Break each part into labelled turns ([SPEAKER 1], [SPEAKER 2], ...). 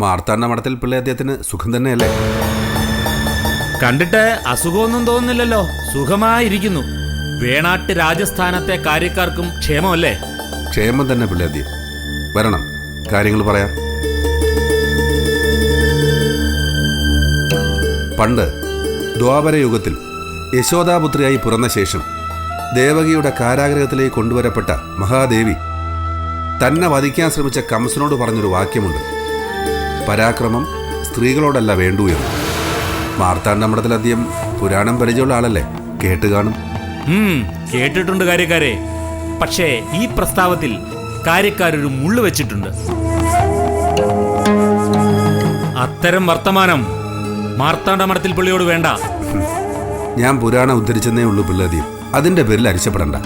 [SPEAKER 1] മാർത്താണ്ഡ മഠത്തിൽ പിള്ളേ അദ്ദേഹത്തിന് സുഖം തന്നെയല്ലേ?
[SPEAKER 2] കണ്ടിട്ട് അസുഖമൊന്നും തോന്നുന്നില്ലല്ലോ. സുഖമായിരിക്കുന്നു. വേണാട്ട് രാജസ്ഥാനത്തെ കാര്യക്കാർക്കും ക്ഷേമമല്ലേ?
[SPEAKER 1] ക്ഷേമം തന്നെ പിള്ളേ അദ്ദേഹം വരണം കാര്യങ്ങൾ പറയാം. പണ്ട് ദ്വാപര യുഗത്തിൽ യശോദാപുത്രിയായി പിറന്ന ശേഷം ദേവകിയുടെ കാരാഗ്രഹത്തിലേക്ക് കൊണ്ടുവരപ്പെട്ട മഹാദേവി തന്നെ വധിക്കാൻ ശ്രമിച്ച കംസനോട് പറഞ്ഞൊരു വാക്യമുണ്ട്. പരാക്രമം സ്ത്രീകളോടല്ല വേണ്ടു എന്ന്. മാർത്താണ്ഡമഠത്തിലധികം പുരാണം പരിചയമുള്ള ആളല്ലേ? കേട്ട് കാണും.
[SPEAKER 2] കേട്ടിട്ടുണ്ട് കാര്യക്കാരെ. പക്ഷേ ഈ പ്രസ്താവത്തിൽ കാര്യക്കാരൊരു മുള്ളു വെച്ചിട്ടുണ്ട്. അത്തരം വർത്തമാനം മാർത്താണ്ഡ മഠത്തിൽ പുള്ളിയോട് വേണ്ട.
[SPEAKER 1] ഞാൻ പുരാണം ഉദ്ധരിച്ചെന്നേ ഉള്ളൂ പിള്ളതി അതിന്റെ പേരിൽ അരിച്ചപ്പെടണ്ട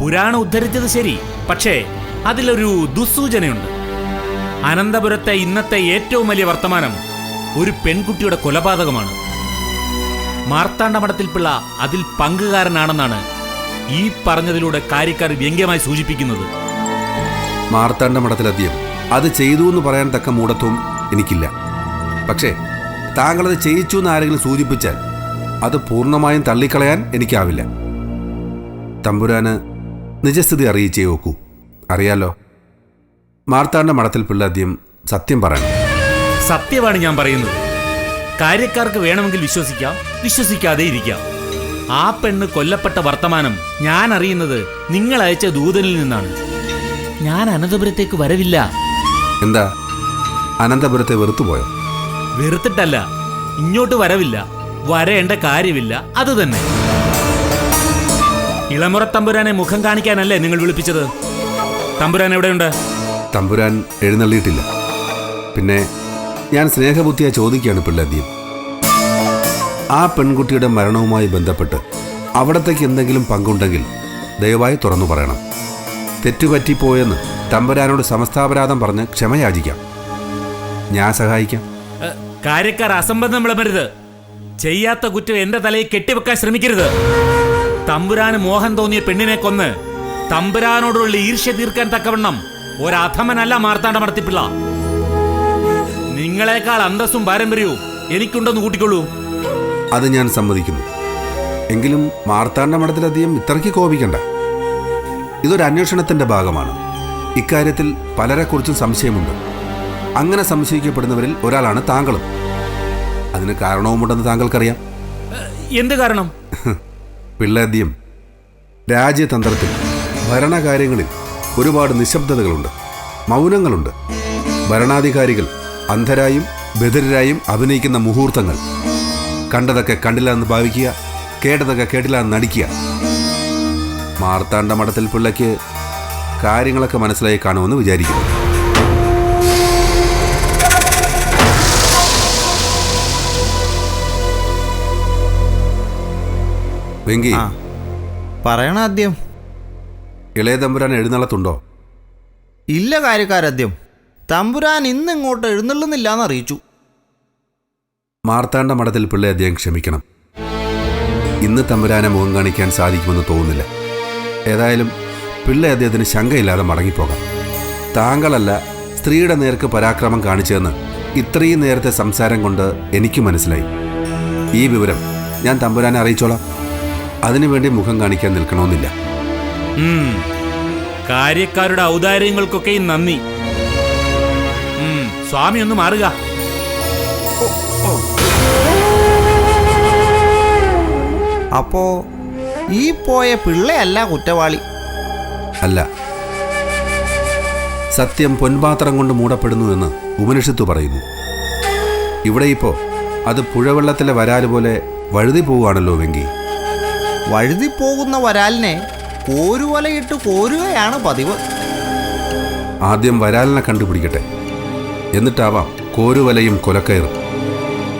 [SPEAKER 2] പുരാണം ഉദ്ധരിച്ചത് ശരി. പക്ഷേ അതിലൊരു ദുസ്സൂചനയുണ്ട്. അനന്തപുരത്തെ ഇന്നത്തെ ഏറ്റവും വലിയ വർത്തമാനം ഒരു പെൺകുട്ടിയുടെ കൊലപാതകമാണ്. മാർത്താണ്ഡ മഠത്തിൽ പിള്ള അതിൽ പങ്കുകാരനാണെന്നാണ് ഈ പറഞ്ഞതിലൂടെ കാര്യക്കാർ വ്യംഗ്യമായി സൂചിപ്പിക്കുന്നത്.
[SPEAKER 1] മാർത്താണ്ഡ മഠത്തിലധികം അത് ചെയ്തു എന്ന് പറയാൻ തക്ക മൂടത്വം എനിക്കില്ല. പക്ഷേ താങ്കളത് ചെയ്യിച്ചു എന്ന് ആരെങ്കിലും സൂചിപ്പിച്ചാൽ അത് പൂർണമായും തള്ളിക്കളയാൻ എനിക്കാവില്ല. തമ്പുരാന് നിജസ്ഥിതി അറിയിച്ചേ നോക്കൂ. അറിയാലോ? മാർത്താണ്ഡ മഠത്തിൽ പിള്ളാദ്യം സത്യം പറയണം.
[SPEAKER 2] സത്യമാണ് ഞാൻ പറയുന്നത്. കാര്യക്കാർക്ക് വേണമെങ്കിൽ വിശ്വസിക്കാം വിശ്വസിക്കാതെ ഇരിക്കാം. ആ പെണ്ണ് കൊല്ലപ്പെട്ട വർത്തമാനം ഞാൻ അറിയുന്നത് നിങ്ങൾ അയച്ച ദൂതനിൽ നിന്നാണ്. ഞാൻ അനന്തപുരത്തേക്ക് വരവില്ല.
[SPEAKER 1] എന്താ? അനന്തപുരത്തെ വെറുത്തുപോയോ
[SPEAKER 2] വെറുത്തിട്ടല്ല ഇങ്ങോട്ട് വരവില്ല. വരേണ്ട കാര്യമില്ല അത് തന്നെ. ഇളമുറ തമ്പുരാനെ മുഖം കാണിക്കാനല്ലേ നിങ്ങൾ വിളിപ്പിച്ചത്? തമ്പുരാൻ എവിടെയുണ്ട്?
[SPEAKER 1] തമ്പുരാൻ എഴുന്നള്ളിയിട്ടില്ല. പിന്നെ ഞാൻ സ്നേഹബുദ്ധിയായി ചോദിക്കുകയാണ് പിള്ളദ്യം ആ പെൺകുട്ടിയുടെ മരണവുമായി ബന്ധപ്പെട്ട് അവിടത്തേക്ക് എന്തെങ്കിലും പങ്കുണ്ടെങ്കിൽ ദയവായി തുറന്നു പറയണം. തെറ്റുപറ്റിപ്പോയെന്ന് തമ്പുരാനോട് സമസ്താപരാധം പറഞ്ഞ് ക്ഷമയാചിക്കാം. ഞാൻ സഹായിക്കാം.
[SPEAKER 2] കാര്യക്കാർ അസംബന്ധം വിളമ്പരുത്. ചെയ്യാത്ത കുറ്റം എന്റെ തലയിൽ കെട്ടിവെക്കാൻ ശ്രമിക്കരുത്. തമ്പുരാന് മോഹൻ തോന്നിയ പെണ്ണിനെ കൊന്ന് തമ്പുരാനോടുള്ള ഈർഷ്യ തീർക്കാൻ തക്കവണ്ണം ഒരധമനല്ല മാർത്താണ്ഡ മടത്തിപ്പിള്ള. നിങ്ങളെക്കാൾ അന്തസ്സും പാരമ്പര്യവും എനിക്കുണ്ടെന്ന് കൂട്ടിക്കൊള്ളൂ.
[SPEAKER 1] അത് ഞാൻ സമ്മതിക്കുന്നു. എങ്കിലും മാർത്താണ്ഡ മഠത്തിലധികം ഇത്രയ്ക്ക് കോപിക്കണ്ട. ഇതൊരു അന്വേഷണത്തിന്റെ ഭാഗമാണ്. ഇക്കാര്യത്തിൽ പലരെക്കുറിച്ചും സംശയമുണ്ട്. അങ്ങനെ സംശയിക്കപ്പെടുന്നവരിൽ ഒരാളാണ് താങ്കളും. അതിന് കാരണവുമുണ്ടെന്ന് താങ്കൾക്കറിയാം.
[SPEAKER 2] എന്ത് കാരണം?
[SPEAKER 1] പിള്ളേദ്യം. രാജ്യതന്ത്രത്തിൽ ഭരണകാര്യങ്ങളിൽ ഒരുപാട് നിശബ്ദതകളുണ്ട്. മൗനങ്ങളുണ്ട്. ഭരണാധികാരികൾ അന്ധരായും ബധിരരായും അഭിനയിക്കുന്ന മുഹൂർത്തങ്ങൾ. കണ്ടതൊക്കെ കണ്ടില്ല എന്ന് ഭാവിക്കുക കേട്ടതൊക്കെ കേട്ടില്ല എന്ന് നടിക്കുക. മാർത്താണ്ഡ മഠത്തിൽ പിള്ളയ്ക്ക് കാര്യങ്ങളൊക്കെ മനസ്സിലായി കാണുമെന്ന് വിചാരിക്കുന്നു. വെങ്കി
[SPEAKER 3] പറയണ ആദ്യം.
[SPEAKER 1] ഇളയ തമ്പുരാൻ എഴുന്നള്ളത്തുണ്ടോ?
[SPEAKER 3] ഇല്ല കാര്യക്കാരദ്യം. തമ്പുരാൻ ഇന്ന് ഇങ്ങോട്ട് എഴുന്നള്ളുന്നില്ലാന്ന് അറിയിച്ചു
[SPEAKER 1] മാർത്താണ്ഡ മഠത്തിൽ പിള്ളെ അദ്ദേഹം ക്ഷമിക്കണം. ഇന്ന് തമ്പുരാനെ മുഖം കാണിക്കാൻ സാധിക്കുമെന്ന് തോന്നുന്നില്ല. ഏതായാലും പിള്ളെ അദ്ദേഹത്തിന് ശങ്കയില്ലാതെ മടങ്ങിപ്പോകാം. താങ്കളല്ല സ്ത്രീയുടെ നേർക്ക് പരാക്രമം കാണിച്ചതെന്ന് ഇത്രയും നേരത്തെ സംസാരം കൊണ്ട് എനിക്ക് മനസ്സിലായി. ഈ വിവരം ഞാൻ തമ്പുരാനെ അറിയിച്ചോളാം. അതിനുവേണ്ടി മുഖം കാണിക്കാൻ നിൽക്കണമെന്നില്ല.
[SPEAKER 2] കാര്യക്കാരുടെ ഔദാര്യങ്ങൾക്കൊക്കെയും നന്ദി. സ്വാമി ഒന്ന് മാറുക.
[SPEAKER 3] അപ്പോ ഈ പോയ പിള്ളയല്ല കുറ്റവാളി?
[SPEAKER 1] അല്ല. സത്യം പൊൻപാത്രം കൊണ്ട് മൂടപ്പെടുന്നു എന്ന് ഉപനിഷത്ത് പറയുന്നു. ഇവിടെ ഇപ്പോ അത് പുഴവെള്ളത്തിലെ വരാൽ പോലെ വഴുതി പോവുകയാണല്ലോ വെങ്കി
[SPEAKER 3] വഴുതി പോകുന്ന വരാലിനെ കോരുവലയിട്ട് കോരുകയാണ് പതിവ്.
[SPEAKER 1] ആദ്യം വരാലിനെ കണ്ടുപിടിക്കട്ടെ. എന്നിട്ടാവാം കോരുവലയും കൊലക്കയറും.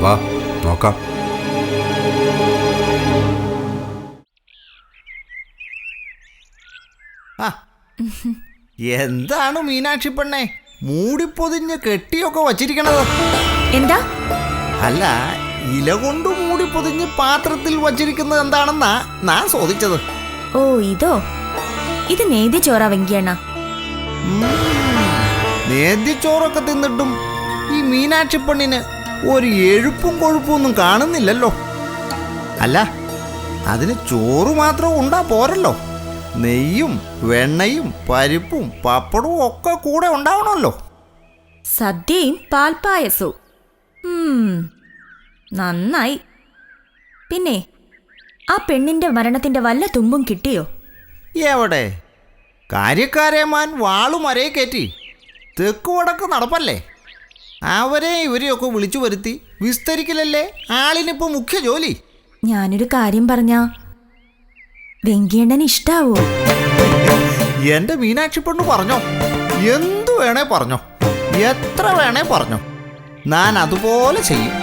[SPEAKER 1] വാ നോക്കാം.
[SPEAKER 3] എന്താണ് മീനാക്ഷി പെണ്ണെ? മൂടിപ്പൊതിഞ്ഞ് കെട്ടിയൊക്കെ വച്ചിരിക്കണത്.
[SPEAKER 4] എന്താ?
[SPEAKER 3] അല്ല ഇല കൊണ്ട് മൂടിപ്പൊതിഞ്ഞ് പാത്രത്തിൽ വച്ചിരിക്കുന്നത് എന്താണെന്നാ ഞാൻ ചോദിച്ചത്.
[SPEAKER 4] ഓ ഇതോ? ഇത് നേതി ചോറ വെങ്കിയണ്ണ
[SPEAKER 3] നേദ്യച്ചോറൊക്കെ തിന്നിട്ടും ഈ മീനാക്ഷി പെണ്ണിന് ഒരു എഴുപ്പും കൊഴുപ്പും ഒന്നും കാണുന്നില്ലല്ലോ. അല്ല അതിന് ചോറ് മാത്രം ഉണ്ടാ പോരല്ലോ. നെയ്യും വെണ്ണയും പരിപ്പും പപ്പടവും ഒക്കെ കൂടെ ഉണ്ടാവണമല്ലോ.
[SPEAKER 4] സദ്യയും പാൽപ്പായസവും. നന്നായി. പിന്നെ ആ പെണ്ണിന്റെ മരണത്തിന്റെ വല്ല തുമ്പും കിട്ടിയോ?
[SPEAKER 3] എവിടെ? കാര്യക്കാരേമാൻ വാളും അരയെ കയറ്റി. തെക്ക് വടക്ക് നടപ്പല്ലേ? അവരെ ഇവരെയൊക്കെ വിളിച്ചു വരുത്തി വിസ്തരിക്കലല്ലേ ആളിനിപ്പോ മുഖ്യ ജോലി?
[SPEAKER 4] ഞാനൊരു കാര്യം പറഞ്ഞ വെങ്കിയണ്ണൻ ഇഷ്ടാവോ?
[SPEAKER 3] എന്റെ മീനാക്ഷി പെണ്ണു പറഞ്ഞോ? എന്തു വേണേ പറഞ്ഞോ? എത്ര വേണേ പറഞ്ഞോ? ഞാൻ അതുപോലെ ചെയ്യും.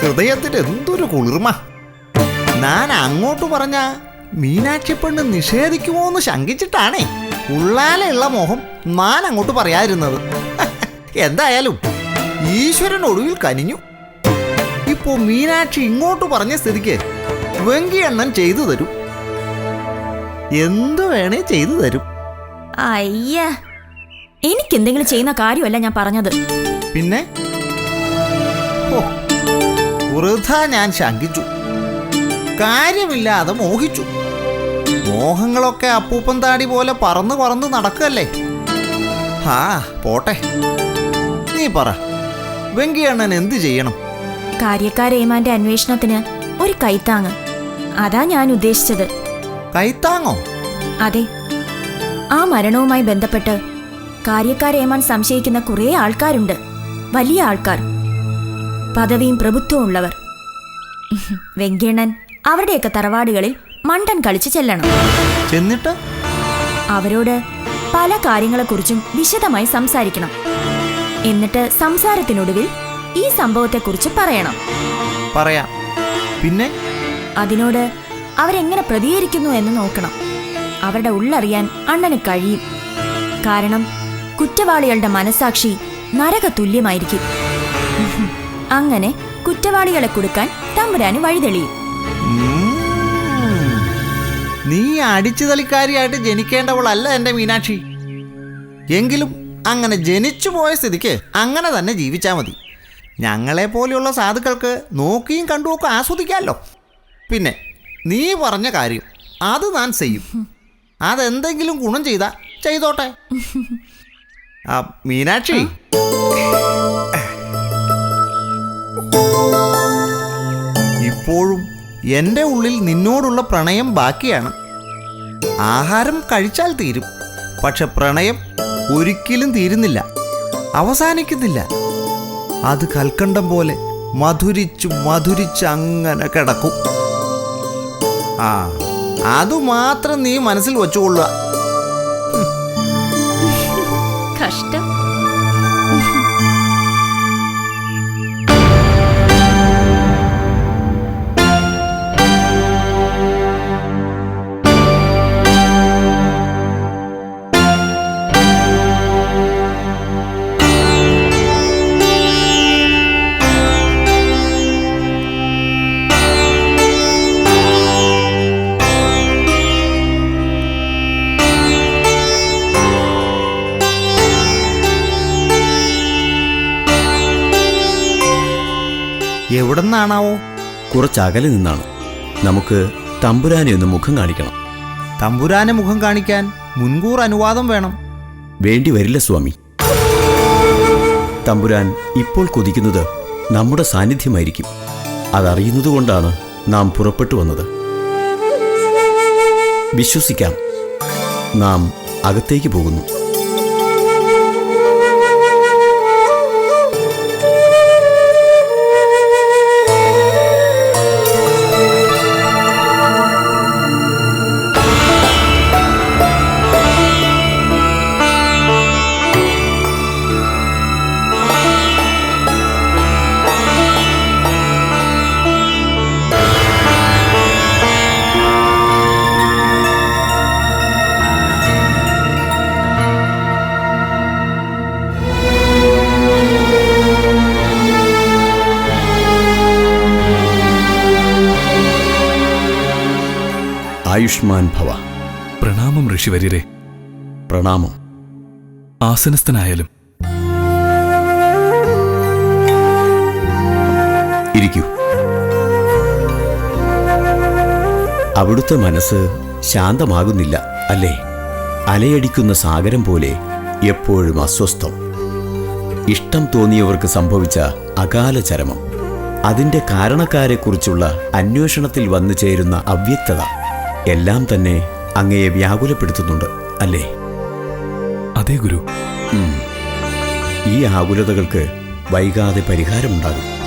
[SPEAKER 3] ഹൃദയത്തിന് എന്തൊരു കുളിർമ. ഞാൻ അങ്ങോട്ട് പറഞ്ഞ മീനാക്ഷി പെണ്ണ് നിഷേധിക്കുമോ എന്ന് ശങ്കിച്ചിട്ടാണേ. ഉള്ളാലുള്ള മോഹം ഞാൻ അങ്ങോട്ട് പറയാതിരുന്നത്. എന്തായാലും ഈശ്വരൻ ഒടുവിൽ കനിഞ്ഞു. ഇപ്പോ മീനാക്ഷി ഇങ്ങോട്ട് പറഞ്ഞ സ്ഥിതിക്ക് വെങ്കിയണ്ണൻ ചെയ്തു തരും. എന്തു വേണേ ചെയ്തു തരും.
[SPEAKER 4] അയ്യ എനിക്ക് എന്തെങ്കിലും ചെയ്യുന്ന കാര്യമല്ല ഞാൻ പറഞ്ഞത്.
[SPEAKER 3] പിന്നെ? ഓ വൃഥ ഞാൻ ശങ്കിച്ചു. കാര്യമില്ലാതെ മോഹിച്ചു. മോഹങ്ങളൊക്കെ അപ്പൂപ്പൻ താടി പോലെ പറന്ന് പറന്ന് നടക്കല്ലേ ആ പോട്ടെ. നീ പറ വെങ്കിയണ്ണൻ എന്ത് ചെയ്യണം?
[SPEAKER 4] കാര്യക്കാരേമാന്റെ അന്വേഷണത്തിന് ഒരു കൈത്താങ് അതാ ഞാൻ ഉദ്ദേശിച്ചത്.
[SPEAKER 3] കൈത്താങ്ങോ?
[SPEAKER 4] അതെ. ആ മരണവുമായി ബന്ധപ്പെട്ട് കാര്യക്കാരേമാൻ സംശയിക്കുന്ന കുറേ ആൾക്കാരുണ്ട്. വലിയ ആൾക്കാർ. പദവിയും പ്രഭുത്വവും ഉള്ളവർ. വെങ്കിയണ്ണൻ അവരുടെയൊക്കെ തറവാടുകളിൽ മണ്ടൻ കളിച്ച് ചെല്ലണം.
[SPEAKER 3] ചെന്നിട്ട്?
[SPEAKER 4] അവരോട് പല കാര്യങ്ങളെക്കുറിച്ചും വിശദമായി സംസാരിക്കണം. എന്നിട്ട് സംസാരത്തിനൊടുവിൽ ഈ സംഭവത്തെക്കുറിച്ച് പറയണം.
[SPEAKER 3] പറയാം. പിന്നെ?
[SPEAKER 4] അതിനോട് അവരെങ്ങനെ പ്രതികരിക്കുന്നു എന്ന് നോക്കണം. അവരുടെ ഉള്ളറിയാൻ അണ്ണന് കഴിയും. കാരണം കുറ്റവാളികളുടെ മനസാക്ഷി നരക തുല്യമായിരിക്കും അങ്ങനെ കുറ്റവാളികളെ കൊടുക്കാൻ തമ്പുരാന് വഴിതെളിയും.
[SPEAKER 3] നീ അടിച്ചു തളിക്കാരിയായിട്ട് ജനിക്കേണ്ടവളല്ല എന്റെ മീനാക്ഷി. എങ്കിലും അങ്ങനെ ജനിച്ചു പോയ സ്ഥിതിക്ക് അങ്ങനെ തന്നെ ജീവിച്ചാൽ മതി. ഞങ്ങളെ പോലെയുള്ള സാധുക്കൾക്ക് നോക്കിയും കണ്ടുമൊക്കെ ആസ്വദിക്കാമല്ലോ പിന്നെ നീ പറഞ്ഞ കാര്യം അത് ഞാൻ ചെയ്യും. അതെന്തെങ്കിലും ഗുണം ചെയ്താ ചെയ്തോട്ടെ. മീനാക്ഷി. എന്റെ ഉള്ളിൽ നിന്നോടുള്ള പ്രണയം ബാക്കിയാണ്. ആഹാരം കഴിച്ചാൽ തീരും പക്ഷെ പ്രണയം ഒരിക്കലും തീരുന്നില്ല അവസാനിക്കുന്നില്ല. അത് കൽക്കണ്ടം പോലെ മധുരിച്ച് മധുരിച്ച് അങ്ങനെ കിടക്കും. ആ അതുമാത്രം നീ മനസ്സിൽ വെച്ചുകൊള്ളുക.
[SPEAKER 4] കഷ്ടം.
[SPEAKER 3] എവിടെന്നാണാവോ?
[SPEAKER 5] കുറച്ച് അകലെ നിന്നാണ്. നമുക്ക് തമ്പുരാനെ ഒന്ന് മുഖം കാണിക്കണം.
[SPEAKER 3] തമ്പുരാനെ മുഖം കാണിക്കാൻ മുൻകൂർ അനുവാദം വേണം.
[SPEAKER 5] വേണ്ടി വരില്ല സ്വാമി. തമ്പുരാൻ ഇപ്പോൾ കൊതിക്കുന്നത് നമ്മുടെ സാന്നിധ്യമായിരിക്കും. അതറിയുന്നതുകൊണ്ടാണ് നാം പുറപ്പെട്ടു വന്നത്. വിശ്വസിക്കാം. നാം അകത്തേക്ക് പോകുന്നു. ആയുഷ്മാൻ ഭവ.
[SPEAKER 6] പ്രണാമം ഋഷിവര്യരെ.
[SPEAKER 5] പ്രണാമം.
[SPEAKER 6] ആസനസ്ഥനായാലും.
[SPEAKER 5] ഇരിക്കൂ. അവിടുത്തെ മനസ്സ് ശാന്തമാകുന്നില്ല അല്ലേ? അലയടിക്കുന്ന സാഗരം പോലെ എപ്പോഴും അസ്വസ്ഥം. ഇഷ്ടം തോന്നിയവർക്ക് സംഭവിച്ച അകാല ചരമം. അതിന്റെ കാരണക്കാരെക്കുറിച്ചുള്ള അന്വേഷണത്തിൽ വന്നു ചേരുന്ന അവ്യക്തത. എല്ലാം തന്നെ അങ്ങയെ വ്യാകുലപ്പെടുത്തുന്നുണ്ട് അല്ലേ?
[SPEAKER 7] അതെ ഗുരു.
[SPEAKER 5] ഈ ആകുലതകൾക്ക് വൈകാതെ പരിഹാരമുണ്ടാകും.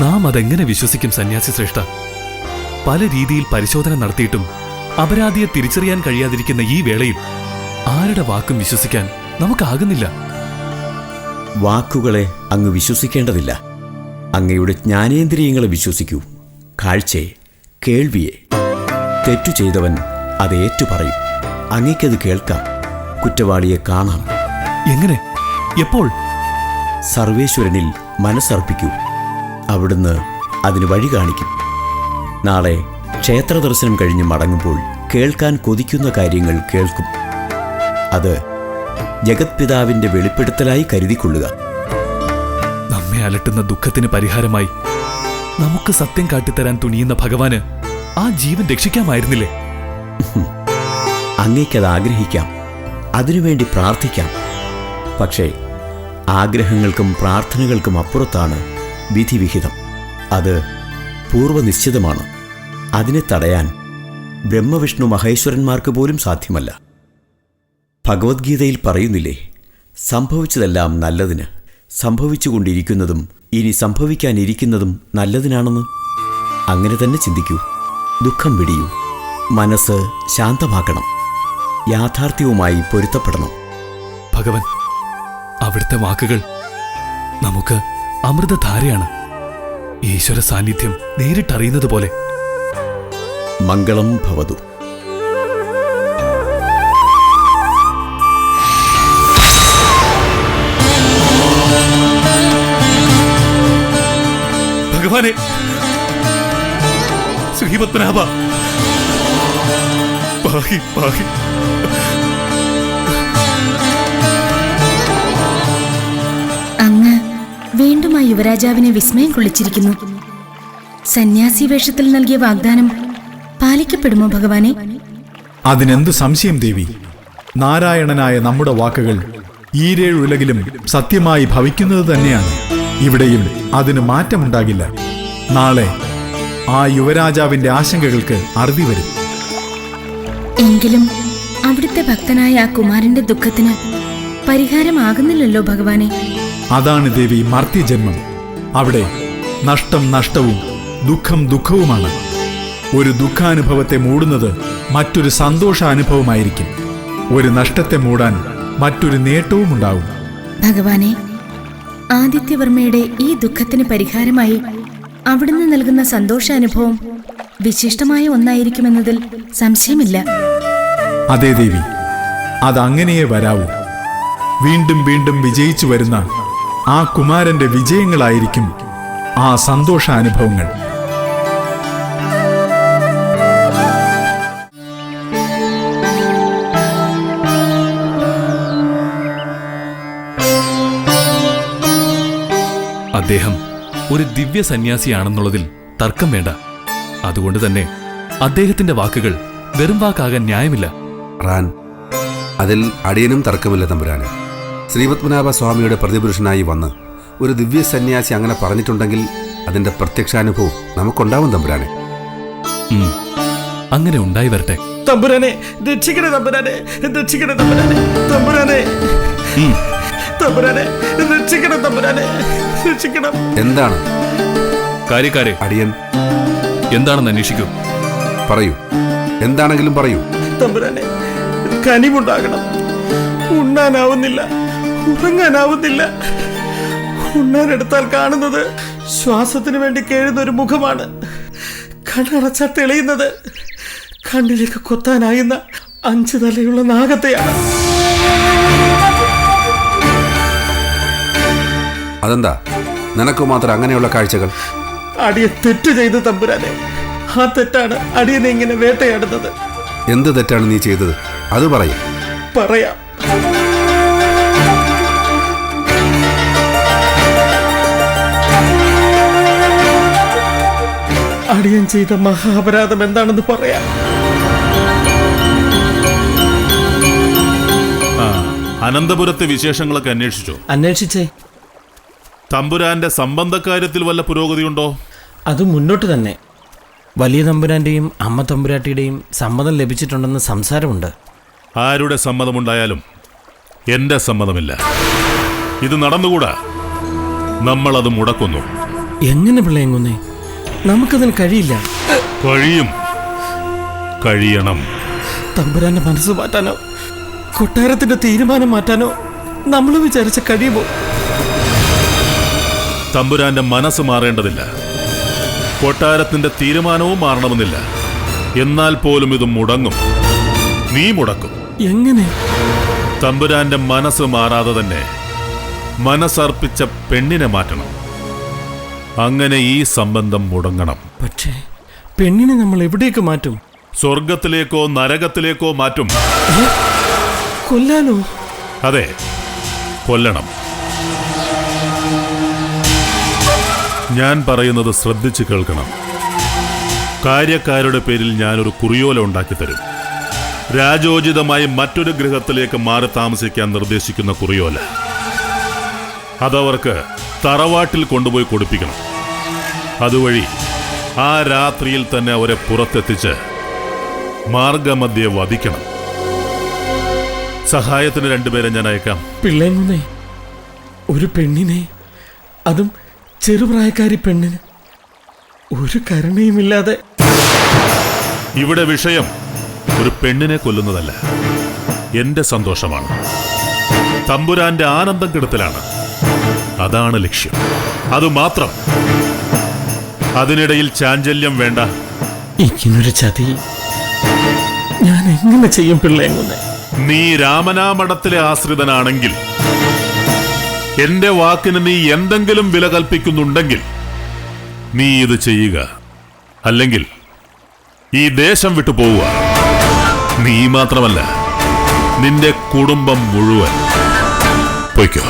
[SPEAKER 7] നാം അതെങ്ങനെ വിശ്വസിക്കും സന്യാസി ശ്രേഷ്ഠ? പല രീതിയിൽ പരിശോധന നടത്തിയിട്ടും അപരാധിയെ തിരിച്ചറിയാൻ കഴിയാതിരിക്കുന്ന ഈ വേളയിൽ ആരുടെ വാക്കും വിശ്വസിക്കാൻ നമുക്കാകുന്നില്ല?
[SPEAKER 5] വാക്കുകളെ അങ്ങ് വിശ്വസിക്കേണ്ടതില്ല. അങ്ങയുടെ ജ്ഞാനേന്ദ്രിയങ്ങളെ വിശ്വസിക്കൂ. കാഴ്ചയെ കേൾവിയെ. തെറ്റു ചെയ്തവൻ അത് ഏറ്റുപറയും. അങ്ങയ്ക്കത് കേൾക്കാം. കുറ്റവാളിയെ കാണാം.
[SPEAKER 7] എങ്ങനെ? എപ്പോൾ?
[SPEAKER 5] സർവേശ്വരനിൽ മനസ്സർപ്പിക്കൂ. അവിടുന്ന് അതിന് വഴി കാണിക്കും. നാളെ ക്ഷേത്ര ദർശനം കഴിഞ്ഞ് മടങ്ങുമ്പോൾ കേൾക്കാൻ കൊതിക്കുന്ന കാര്യങ്ങൾ കേൾക്കും. അത് ജഗത്പിതാവിന്റെ വെളിപ്പെടുത്തലായി കരുതിക്കൊള്ളുക.
[SPEAKER 7] നമ്മെ അലട്ടുന്ന ദുഃഖത്തിന് പരിഹാരമായി നമുക്ക് സത്യം കാട്ടിത്തരാൻ തുണിയുന്ന ഭഗവാന് ആ ജീവൻ രക്ഷിക്കാമായിരുന്നില്ലേ?
[SPEAKER 5] അങ്ങേക്കത് ആഗ്രഹിക്കാം. അതിനുവേണ്ടി പ്രാർത്ഥിക്കാം. പക്ഷേ ആഗ്രഹങ്ങൾക്കും പ്രാർത്ഥനകൾക്കും അപ്പുറത്താണ് വിധിവിഹിതം. അത് പൂർവനിശ്ചിതമാണ്. അതിനെ തടയാൻ ബ്രഹ്മവിഷ്ണു മഹേശ്വരന്മാർക്ക് പോലും സാധ്യമല്ല. ഭഗവത്ഗീതയിൽ പറയുന്നില്ലേ സംഭവിച്ചതെല്ലാം നല്ലതിന്. സംഭവിച്ചുകൊണ്ടിരിക്കുന്നതും ഇനി സംഭവിക്കാനിരിക്കുന്നതും നല്ലതിനാണെന്ന്. അങ്ങനെ തന്നെ ചിന്തിക്കൂ. ദുഃഖം വിടിയൂ. മനസ്സ് ശാന്തമാക്കണം യാഥാർത്ഥ്യവുമായി പൊരുത്തപ്പെടണം.
[SPEAKER 7] ഭഗവൻ അവിടുത്തെ വാക്കുകൾ നമുക്ക് അമൃതധാരയാണ്. ഈശ്വര സാന്നിധ്യം നേരിട്ടറിയുന്നത് പോലെ.
[SPEAKER 5] മംഗളം ഭവതു.
[SPEAKER 7] ഭഗവാനെ ശ്രീപത്മനാഭ പാഹി പാഹി.
[SPEAKER 8] അങ്ങ് വീണ്ടും ആ യുവരാജാവിനെ വിസ്മയം കൊള്ളിച്ചിരിക്കുന്നു. സന്യാസി വേഷത്തിൽ നൽകിയ വാഗ്ദാനം പാലിക്കപ്പെടുമോ ഭഗവാനെ?
[SPEAKER 1] അതിനെന്തു സംശയം ദേവി? നാരായണനായ നമ്മുടെ വാക്കുകൾ ഈരേഴുലകിലും സത്യമായി ഭവിക്കുന്നത് തന്നെയാണ്. ഇവിടെയും അതിന് മാറ്റമുണ്ടാകില്ല. നാളെ ആ യുവരാജാവിന്റെ ആശങ്കകൾക്ക് അറുതി വരും.
[SPEAKER 8] എങ്കിലും അവിടുത്തെ ഭക്തനായ ആ കുമാരന്റെ ദുഃഖത്തിന് പരിഹാരമാകുന്നില്ലല്ലോ ഭഗവാനെ.
[SPEAKER 1] അതാണ് ദേവി മർത്യജന്മം അവിടെ നഷ്ടം നഷ്ടവും ദുഃഖം ദുഃഖവുമാണ്. ഒരു ദുഃഖാനുഭവത്തെ മൂടുന്നത് മറ്റൊരു സന്തോഷാനുഭവമായിരിക്കും. ഒരു നഷ്ടത്തെ മൂടാൻ മറ്റൊരു നേട്ടവും ഉണ്ടാവും
[SPEAKER 8] ഭഗവാനെ ആദിത്യവർമ്മയുടെ ഈ ദുഃഖത്തിന് പരിഹാരമായി അവിടുന്ന് നൽകുന്ന സന്തോഷാനുഭവം വിശിഷ്ടമായ ഒന്നായിരിക്കുമെന്നതിൽ സംശയമില്ല.
[SPEAKER 1] അതെ ദേവി അതങ്ങനെയേ വരാവൂ. വീണ്ടും വീണ്ടും വിജയിച്ചു വരുന്ന ആ കുമാരന്റെ വിജയങ്ങളായിരിക്കും ആ സന്തോഷാനുഭവങ്ങൾ.
[SPEAKER 7] അദ്ദേഹം ഒരു ദിവ്യ സന്യാസിയാണെന്നുള്ളതിൽ തർക്കം വേണ്ട. അതുകൊണ്ട് തന്നെ അദ്ദേഹത്തിന്റെ വാക്കുകൾ വെറും വാക്കാകാൻ ന്യായമില്ല.
[SPEAKER 9] റാൻ അതിൽ അടിയനും തർക്കമില്ല തമ്പുരാന്. ശ്രീപത്മനാഭ സ്വാമിയുടെ പ്രതിപുരുഷനായി വന്ന് ഒരു ദിവ്യ സന്യാസി അങ്ങനെ പറഞ്ഞിട്ടുണ്ടെങ്കിൽ അതിന്റെ പ്രത്യക്ഷാനുഭവം നമുക്കുണ്ടാവും തമ്പുരാനെ.
[SPEAKER 7] അങ്ങനെ ഉണ്ടായി വരട്ടെ.
[SPEAKER 10] തമ്പുരാനെ രക്ഷിക്കണേ തമ്പുരാനെ രക്ഷിക്കണേ തമ്പുരാനെ തമ്പുരാനെ. തമ്പുരാനെ രക്ഷിക്കണം തമ്പുരാനെ രക്ഷിക്കണം.
[SPEAKER 9] എന്താണ്?
[SPEAKER 7] കാര്യക്കാരെ
[SPEAKER 9] അടിയൻ.
[SPEAKER 7] എന്താണെന്ന് അന്വേഷിക്കൂ.
[SPEAKER 9] പറയൂ. എന്താണെങ്കിലും പറയൂ.
[SPEAKER 10] തമ്പുരാനെ കനിവുണ്ടാകണം. ഉണ്ണാനാവുന്നില്ല. ഉറങ്ങാനാവുന്നില്ല. ഉണ്ണാനെടുത്താൽ കാണുന്നത് ശ്വാസത്തിന് വേണ്ടി കേഴുന്ന ഒരു മുഖമാണ്. കണ്ണടച്ചാൽ തെളിയുന്നത് കണ്ണിലേക്ക് കൊത്താനായുന്ന അഞ്ചു തലയുള്ള നാഗത്തെയാണ്.
[SPEAKER 9] അതെന്താ? നിനക്ക് മാത്രം അങ്ങനെയുള്ള കാഴ്ചകൾ?
[SPEAKER 10] അടിയെ തെറ്റ് ചെയ്ത് തമ്പുരാനെ. ആ തെറ്റാണ് അടിയനെ ഇങ്ങനെ വേട്ടയാടുന്നത്.
[SPEAKER 9] എന്ത് തെറ്റാണ് നീ ചെയ്തത്? അത് പറയും.
[SPEAKER 10] പറയാം. അടിയൻ ചെയ്ത മഹാപരാധം എന്താണെന്ന് പറയാം.
[SPEAKER 7] അനന്തപുരത്തെ വിശേഷങ്ങളൊക്കെ അന്വേഷിച്ചോ?
[SPEAKER 10] അന്വേഷിച്ചേ.
[SPEAKER 7] തമ്പുരാന്റെ സംബന്ധക്കാര്യത്തിൽ വല്ല പുരോഗതിയുണ്ടോ?
[SPEAKER 10] അത് മുന്നോട്ട് തന്നെ. വലിയ തമ്പുരാന്റെയും അമ്മ തമ്പുരാട്ടിയുടെയും സമ്മതം ലഭിച്ചിട്ടുണ്ടെന്ന് സംസാരമുണ്ട്.
[SPEAKER 7] ആരുടെ സമ്മതമുണ്ടായാലും എന്റെ സമ്മതമില്ല. ഇത് നടന്നുകൂടാ? അത് മുടക്കുന്നു.
[SPEAKER 10] എങ്ങനെ പിള്ളയങ്ങുന്നേ നമുക്കതിന് കഴിയില്ല.
[SPEAKER 7] കഴിയും. കഴിയണം.
[SPEAKER 10] തമ്പുരാന്റെ മനസ്സ് മാറ്റാനോ? കൊട്ടാരത്തിന്റെ തീരുമാനം മാറ്റാനോ? നമ്മൾ വിചാരിച്ച കഴിയുമോ
[SPEAKER 7] തമ്പുരാന്റെ മനസ്സ് മാറേണ്ടതില്ല. കൊട്ടാരത്തിന്റെ തീരുമാനവും മാറണമെന്നില്ല. എന്നാൽ പോലും ഇത് മുടങ്ങും. നീ മുടക്കും.
[SPEAKER 10] എങ്ങനെ?
[SPEAKER 7] തമ്പുരാന്റെ മനസ്സ് മാറാതെ തന്നെ മനസ്സർപ്പിച്ച പെണ്ണിനെ മാറ്റണം. അങ്ങനെ ഈ സംബന്ധം മുടങ്ങണം.
[SPEAKER 10] പക്ഷേ പെണ്ണിനെ നമ്മൾ എവിടേക്ക് മാറ്റും?
[SPEAKER 7] സ്വർഗത്തിലേക്കോ നരകത്തിലേക്കോ മാറ്റും.
[SPEAKER 10] കൊല്ലാനോ?
[SPEAKER 7] അതെ കൊല്ലണം. ഞാൻ പറയുന്നത് ശ്രദ്ധിച്ച് കേൾക്കണം. കാര്യക്കാരുടെ പേരിൽ ഞാനൊരു കുറിയോല ഉണ്ടാക്കി തരും. രാജോചിതമായി മറ്റൊരു ഗൃഹത്തിലേക്ക് മാറി താമസിക്കാൻ നിർദ്ദേശിക്കുന്ന കുറിയോല. അതവർക്ക് തറവാട്ടിൽ കൊണ്ടുപോയി കൊടുപ്പിക്കണം. അതുവഴി ആ രാത്രിയിൽ തന്നെ അവരെ പുറത്തെത്തിച്ച് മാർഗമധ്യെ വധിക്കണം. സഹായത്തിന് രണ്ടുപേരെ ഞാൻ അയക്കാം.
[SPEAKER 10] പിള്ളേങ്ങുന്നേ ഒരു പെണ്ണിനെ അതും ചെറുപ്രായക്കാരി പെണ്ണിന് ഒരു കരുണയുമില്ലാതെ
[SPEAKER 7] ഇവിടെ വിഷയം ഒരു പെണ്ണിനെ കൊല്ലുന്നതല്ല. എന്റെ സന്തോഷമാണ്. തമ്പുരാന്റെ ആനന്ദം കെടുത്തലാണ്. അതാണ് ലക്ഷ്യം. അതുമാത്രം. അതിനിടയിൽ ചാഞ്ചല്യം വേണ്ട.
[SPEAKER 10] ഇങ്ങനൊരു ചതി ഞാൻ എങ്ങനെ ചെയ്യും പിള്ളേ
[SPEAKER 7] നീ രാമനാമഠത്തിലെ ആശ്രിതനാണെങ്കിൽ എന്റെ വാക്കിന് നീ എന്തെങ്കിലും വില കൽപ്പിക്കുന്നുണ്ടെങ്കിൽ നീ ഇത് ചെയ്യുക. അല്ലെങ്കിൽ ഈ ദേശം വിട്ടു പോവുക. നീ മാത്രമല്ല നിന്റെ കുടുംബം മുഴുവൻ പൊയ്ക്കോ.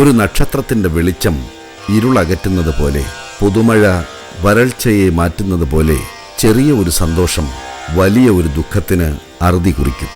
[SPEAKER 1] ഒരു നക്ഷത്രത്തിന്റെ വെളിച്ചം ഇരുളകറ്റുന്നത് പോലെ പുതുമഴ വരൾച്ചയെ മാറ്റുന്നത് പോലെ ചെറിയ ഒരു സന്തോഷം വലിയ ഒരു ദുഃഖത്തിന് അറുതി കുറിക്കും.